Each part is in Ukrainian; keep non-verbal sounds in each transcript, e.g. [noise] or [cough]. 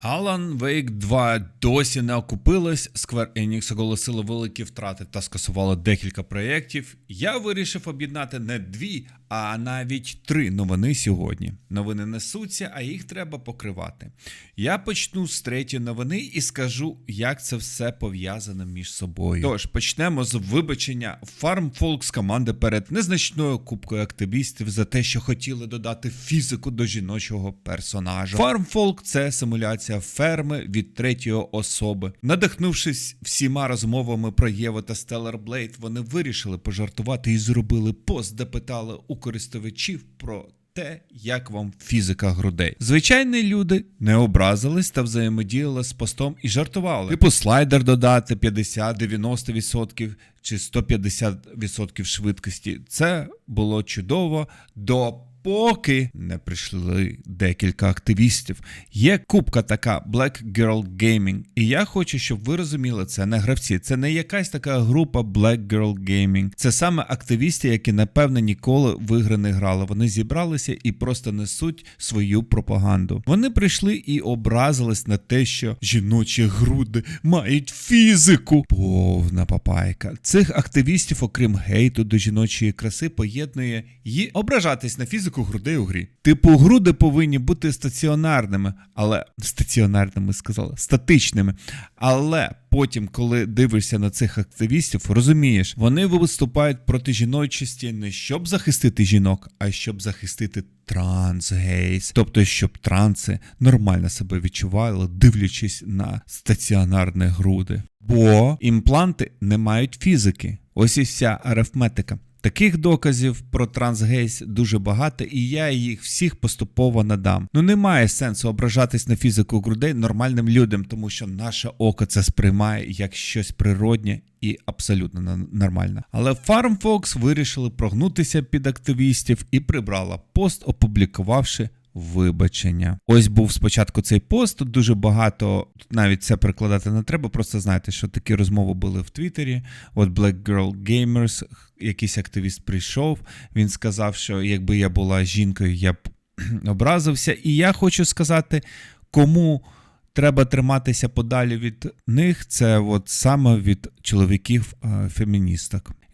Alan Wake 2 досі не окупилась. Square Enix оголосили великі втрати та скасувала декілька проєктів. Я вирішив об'єднати не дві, а навіть три новини сьогодні. Новини несуться, а їх треба покривати. Я почну з третьої новини і скажу, як це все пов'язане між собою. Тож почнемо з вибачення FarmFolk з команди перед незначною кубкою активістів за те, що хотіли додати фізику до жіночого персонажа. FarmFolk – це симуляція ферми від третьої особи. Надихнувшись всіма розмовами про Єву та Stellar Blade, вони вирішили пожартувати і зробили пост, де питали у користувачів про. Те, як вам фізика грудей. Звичайні люди не образились та взаємодіяли з постом і жартували. Типу слайдер додати 50-90% чи 150% швидкості. Це було чудово до поки не прийшли декілька активістів. Є кубка така Black Girl Gaming, і я хочу, щоб ви розуміли, це не гравці, це не якась така група Black Girl Gaming. Це саме активісти, які напевне ніколи в ігри не грали. Вони зібралися і просто несуть свою пропаганду. Вони прийшли і образились на те, що жіночі груди мають фізику. Повна папайка. Цих активістів, окрім гейту до жіночої краси, поєднує і ображатись на фізику грудей у грі. Типу, груди повинні бути стаціонарними, але стаціонарними сказали, статичними. Але потім, коли дивишся на цих активістів, розумієш, вони виступають проти жіночості не щоб захистити жінок, а щоб захистити трансгейс. Тобто, щоб транси нормально себе відчували, дивлячись на стаціонарні груди. Бо імпланти не мають фізики. Ось і вся арифметика. Таких доказів про трансгейс дуже багато, і я їх всіх поступово надам. Ну немає сенсу ображатись на фізику грудей нормальним людям, тому що наше око це сприймає як щось природнє і абсолютно нормально. Але FarmFox вирішили прогнутися під активістів і прибрала пост, опублікувавши. Вибачення. Ось був спочатку цей пост. Тут дуже багато, тут навіть це перекладати не треба. Просто знайте, що такі розмови були в Твіттері. От Black Girl Gamers, якийсь активіст прийшов. Він сказав, що якби я була жінкою, я б [clears throat] образився. І я хочу сказати, кому треба триматися подалі від них, це от саме від чоловіків е.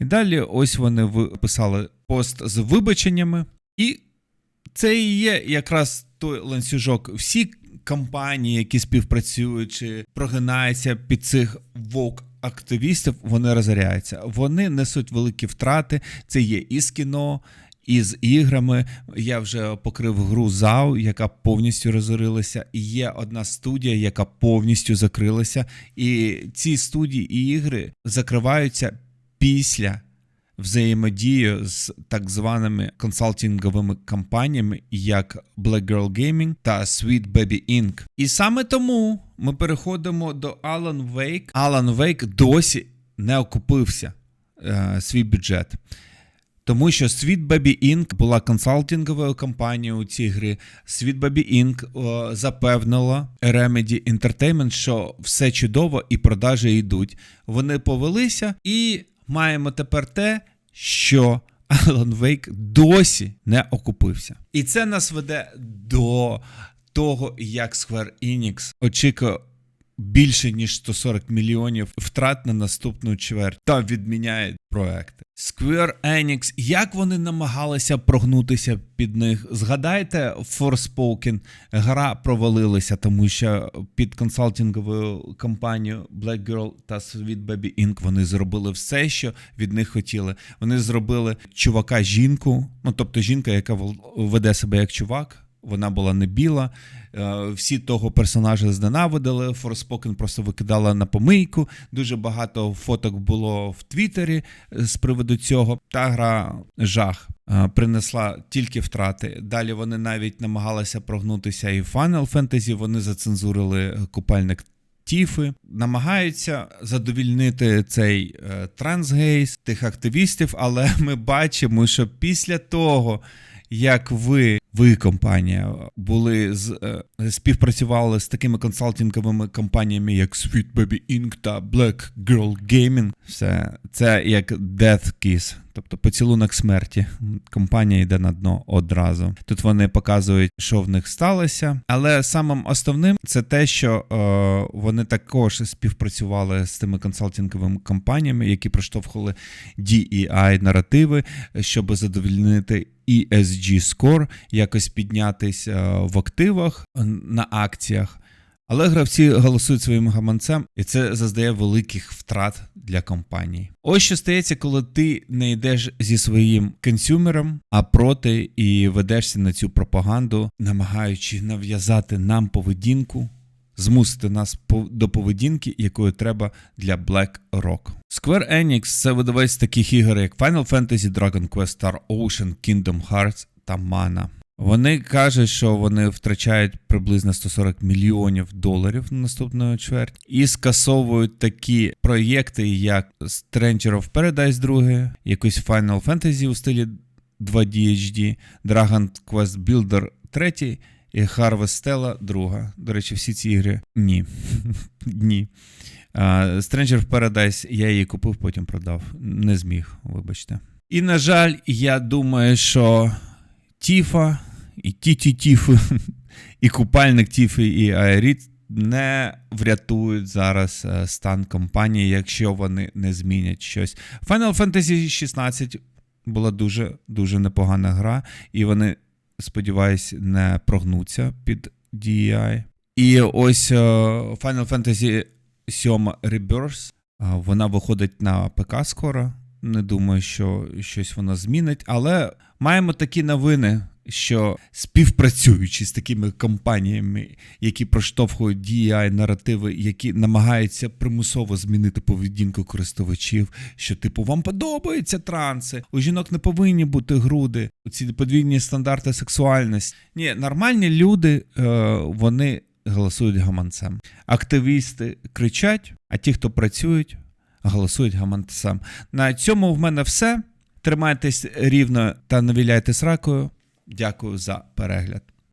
І далі ось вони виписали пост з вибаченнями, і це і є якраз той ланцюжок. Всі компанії, які співпрацюють чи прогинаються під цих вок активістів, вони розоряються. Вони несуть великі втрати. Це є і з кіно. І з іграми я вже покрив гру ЗАУ, яка повністю розорилася. І є одна студія, яка повністю закрилася. І ці студії і ігри закриваються після взаємодію з так званими консалтинговими компаніями, як Black Girl Gaming та Sweet Baby Inc. І саме тому ми переходимо до Alan Wake. Alan Wake досі не окупився е, свій бюджет. Тому що Sweet Baby Inc. була консалтинговою компанією у цій грі. Sweet Baby Inc. запевнила Remedy Entertainment, що все чудово і продажі йдуть. Вони повелися, і маємо тепер те, що Алан Вейк досі не окупився. І це нас веде до того, як Square Enix очікує більше ніж 140 мільйонів втрат на наступну чверть та відміняє проекти. Square Enix, як вони намагалися прогнутися під них? Згадайте Forspoken, гра провалилася, тому що під консалтинговою компанією Black Girl та Sweet Baby Inc. вони зробили все, що від них хотіли. Вони зробили чувака жінку, ну тобто жінка, яка веде себе як чувак. Вона була не біла. Е, Всі того персонажа зненавидили. Forspoken просто викидала на помийку. Дуже багато фоток було в Твіттері е, з приводу цього. Та гра жах. е, Принесла тільки втрати. Далі вони навіть намагалися прогнутися і в Final Fantasy. Вони зацензурили купальник Тіфи намагаються задовільнити цей е, трансгейс тих активістів, але ми бачимо, що після того, як ви ви компанія були з е, співпрацювали з такими консалтинговими компаніями, як Sweet Baby Inc. та Black Girl Gaming. Все це як Death Kiss, тобто поцілунок смерті. Компанія йде на дно одразу. Тут вони показують, що в них сталося. Але самим основним це те, що е, вони також співпрацювали з тими консалтинговими компаніями, які проштовхували DEI наративи, щоб задовольнити ESG score, якось піднятись е, в активах е, на акціях. Але гравці голосують своїм гаманцем, і це заздає великих втрат для компаній. Ось що стається, коли ти не йдеш зі своїм консюмером, а проти і ведешся на цю пропаганду, намагаючи нав'язати нам поведінку, змусити нас до поведінки, якою треба для Black Rock. Square Enix це видавець таких ігор, як Final Fantasy, Dragon Quest, Star Ocean, Kingdom Hearts та Mana. Вони кажуть, що вони втрачають приблизно 140 мільйонів доларів на наступну чверть і скасовують такі проєкти, як Stranger of Paradise 2, якийсь Final Fantasy у стилі 2D HD, Dragon Quest Builder 3 і Harvest Stella 2. До речі, всі ці ігри ні. [laughs] ні. А, Stranger Paradise я її купив, потім продав. Не зміг, вибачте. І, на жаль, я думаю, що Тіфа, і Тіті Тіфи, [laughs] і купальник Тіфи, і Аеріт не врятують зараз е, стан компанії, якщо вони не змінять щось. Final Fantasy 16 була дуже дуже непогана гра, і вони, сподіваюсь, не прогнуться під DEI. І ось е, Final Fantasy 7 Rebirth, вона виходить на ПК скоро. Не думаю, що щось вона змінить, але маємо такі новини, що співпрацюючи з такими компаніями, які проштовхують DEI наративи, які намагаються примусово змінити поведінку користувачів, що типу вам подобаються транси, у жінок не повинні бути груди, ці подвійні стандарти сексуальності. Ні, нормальні люди, е, вони голосують гаманцем. Активісти кричать, а ті, хто працюють, голосують гаманцем. На цьому в мене все. Тримайтесь рівно та не віляйте сракою. Дякую за перегляд.